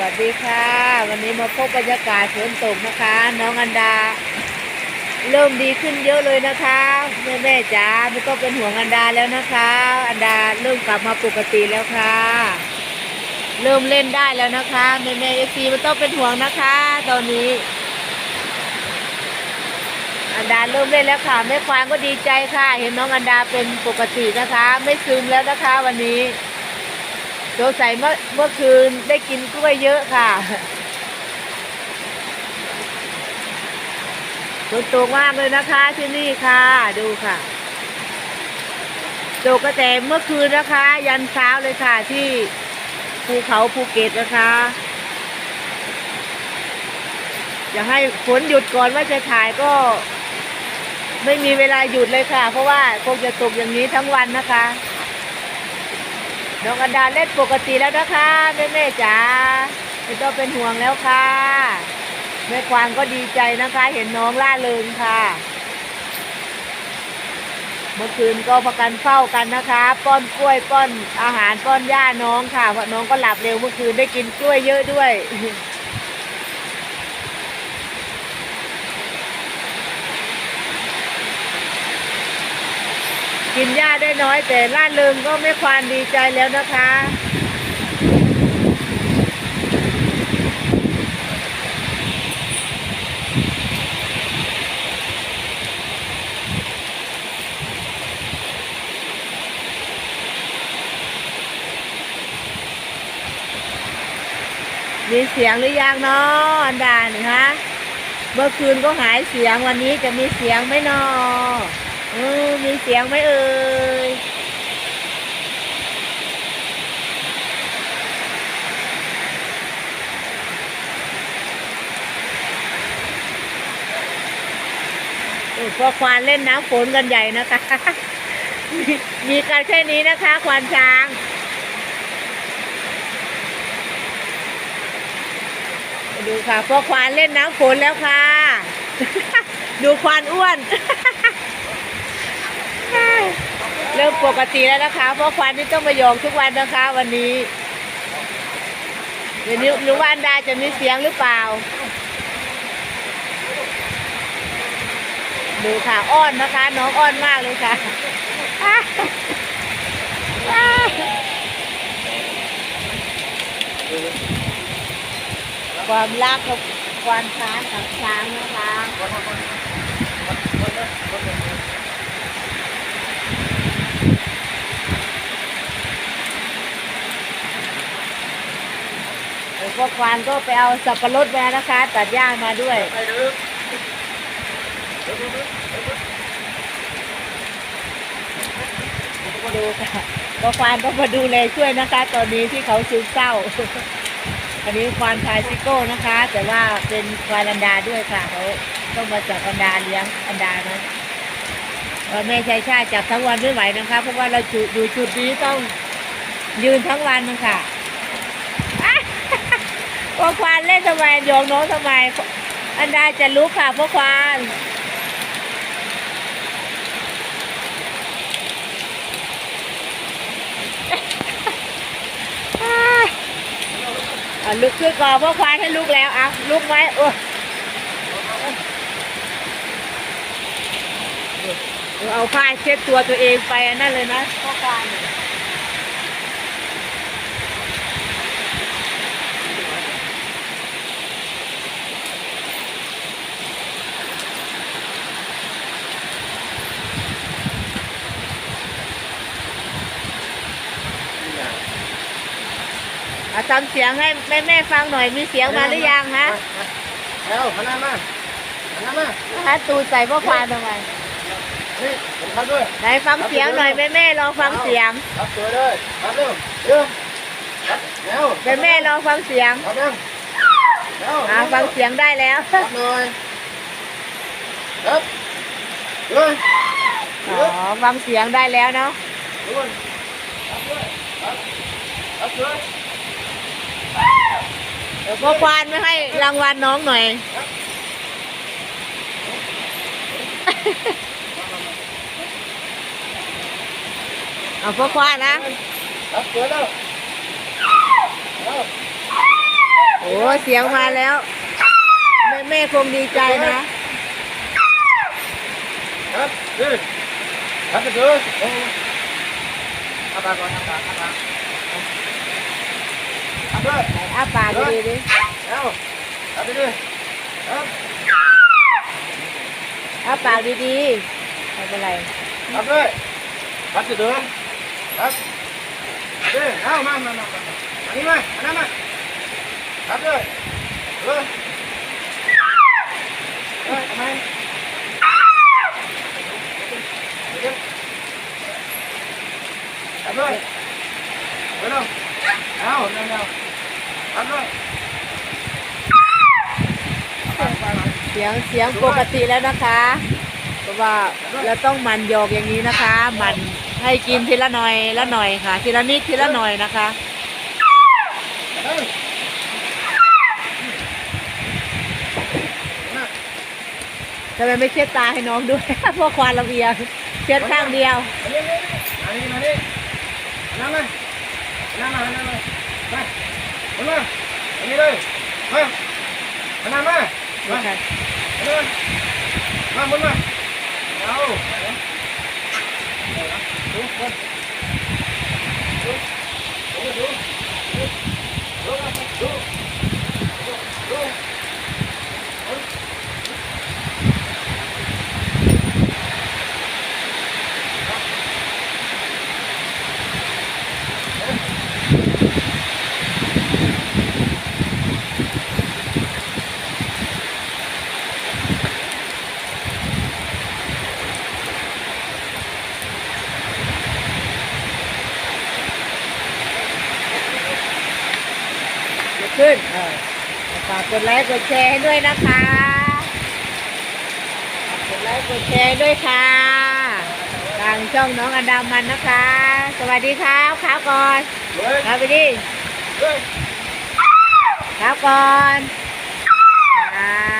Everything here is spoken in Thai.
วัสดีค่ะ วันนี้มาพบบรรยากาศฝนตกนะคะ น้องอันดา เริ่มดีขึ้นเยอะเลยนะคะแม่แม่จ๋าไม่ต้องเป็นห่วงอันดาแล้วนะคะ อันดาเริ่มกลับมาปกติแล้วค่ะ เริ่มเล่นได้แล้วนะคะแม่แม่เอฟซีไม่ต้องเป็นห่วงนะคะ ตอนนี้ อันดาเริ่มเล่นแล้วค่ะแม่ควานก็ดีใจค่ะ เห็นน้องอันดาเป็นปกตินะคะ ไม่ซึมแล้วนะคะ วันนี้ สงสัยเมื่อเมื่อคืนได้กินกล้วยเยอะค่ะฝนตกมากเลยนะคะที่นี่ค่ะ ดูค่ะตกกระแต่เมื่อคืนนะคะ ยันเช้าเลยค่ะที่ภูเขาภูเก็ตนะคะอยากให้ฝนหยุดก่อนว่าจะถ่ายก็ ไม่มีเวลาหยุดเลยค่ะ เพราะว่าคงจะตกอย่างนี้ทั้งวันนะคะ น้องอันดาเล่นปกติแล้วนะคะแม่แม่ๆจ๋าไม่ต้องเป็นห่วงแล้วค่ะแม่ควางก็ดีใจนะคะ เห็นน้องล่าเริงค่ะ เมื่อคืนก็ประกันเฝ้ากันนะคะ ป้อนกล้วยป้อนอาหารป้อนหญ้าน้องค่ะเพราะน้องก็หลับเร็วเมื่อคืนได้กินกล้วยเยอะด้วย กินหญ้าได้น้อย แต่ล่าเริงก็ไม่ควานดีใจแล้วนะคะ มีเสียงหรือยังเนาะอันดาเนี่ฮะเมื่อคืนก็หายเสียงวันนี้จะมีเสียงไหมเนาะ เออมีเสียงไหมเอ่ยพอควานเล่นน้ำฝนกันใหญ่นะคะ มีมีกันแค่นี้นะคะ ควานช้างดูค่ะพอควานเล่นน้ำฝนแล้วค่ะ ดูควานอ้วน เริ่มปกติแล้วนะคะ เพราะควานนี่ต้องมายอกทุกวันนะคะ วันนี้ เดี๋ยวนี้หรือว่าอันดาจะมีเสียงหรือเปล่า ดูค่ะอ้อนนะคะ น้องอ้อนมากเลยค่ะความรักกับความช้างกับช้างนะคะเดี๋ยว พวกควานก็ไปเอาสับปะรดมานะคะ ตัดหญ้ามาด้วย ดูค่ะพวกควานก็มาดูแลช่วยนะคะ ตอนนี้ที่เขาซึมเศร้า อันนี้ควานพายซิโก้นะคะ แต่ว่าเป็นควายลันดาด้วยค่ะเขาต้องมาจับอันดาเลี้ยงอันดานะแม่ชายชาจับทั้งวันไม่ไหวนะคะ เพราะว่าเราจุอยู่จุดนี้ต้องยืนทั้งวันนะคะ่ะ พวกควานเล่นทำไมโยงน้องทำไม อันดาจะลุกค่ะพวกควานลุกขึ้นก่อนพวกควานให้ลุกแล้วอะลุกไหมโอ้เอาผ้าเช็ดตัวตัวเองไปนนั่นเลยนะพวกควาน ทำเสียงให้แม่แม่ๆฟังหน่อยมีเสียงมาหรือยังฮะแล้วหันหน้ามาหันหน้ามาฮะตูดใส่พ่อควานทำไมนี่ผมทำด้วยไหนฟังเสียงหน่อยแม่แม่ๆลองฟังเสียงรับตัวเลยรับเร็วเร็วแล้วแม่แม่ๆลองฟังเสียงรับยังแล้วอ่าฟังเสียงได้แล้วรับเลยรับเลยอ๋อฟังเสียงได้แล้วเนาะด้วยรับด้วยรับรับเลยเดี๋ยวพ่อควานไม่ให้รางวัลน้องหน่อย เอาพ่อควานนะ รับตัวแล้วแล้วโอ้เสียงมาแล้ว แม่แม่คงดีใจนะครับดื้อครับจะดื้อโอ้อาปากก่อนอาปากอาปากอาด้วยไหนอ้าปากดีๆดิเอาเอาไปดิครับอ้าปาก ดีๆไม่เป็นไรครับด้วยครับจะดื้อครับดื้อเอามามามามาอันนี้มาอัน เออเออทำไมเดี๋ยวครับด้วยเร็วเอาเร็วเร็วครับด้วยเสียงเสียงปกติแล้วนะคะเพราะว่าเราต้องหมันหยอกอย่างนี้นะคะหมันให้กินทีละหน่อยละหน่อยค่ะ ทีละนิดทีละหน่อยนะคะเฮ้ยมาทำไมไม่เช็ดตาให้น้องด้วยเพราะควานระเบียงเช็ดข้างเดียวอันนี้อันนี้อันนี้นั่งเลยนั่งมานั่งเลยมาคนมาอันนี้เลยมา มานั่งมามาค่ะมามาคนมาเอาดูคนดูดูดูดูดูดู ยก ขึ้นเออฝากกดไลค์กดแชร์ให้ด้วยนะคะฝากกดไลค์กดแชร์ด้วยค่ะทางช่องน้องอดามันนะคะ สวัสดีครับครับก่อนเฮ้ยครับไปดิเฮ้ยครับก่อนครับ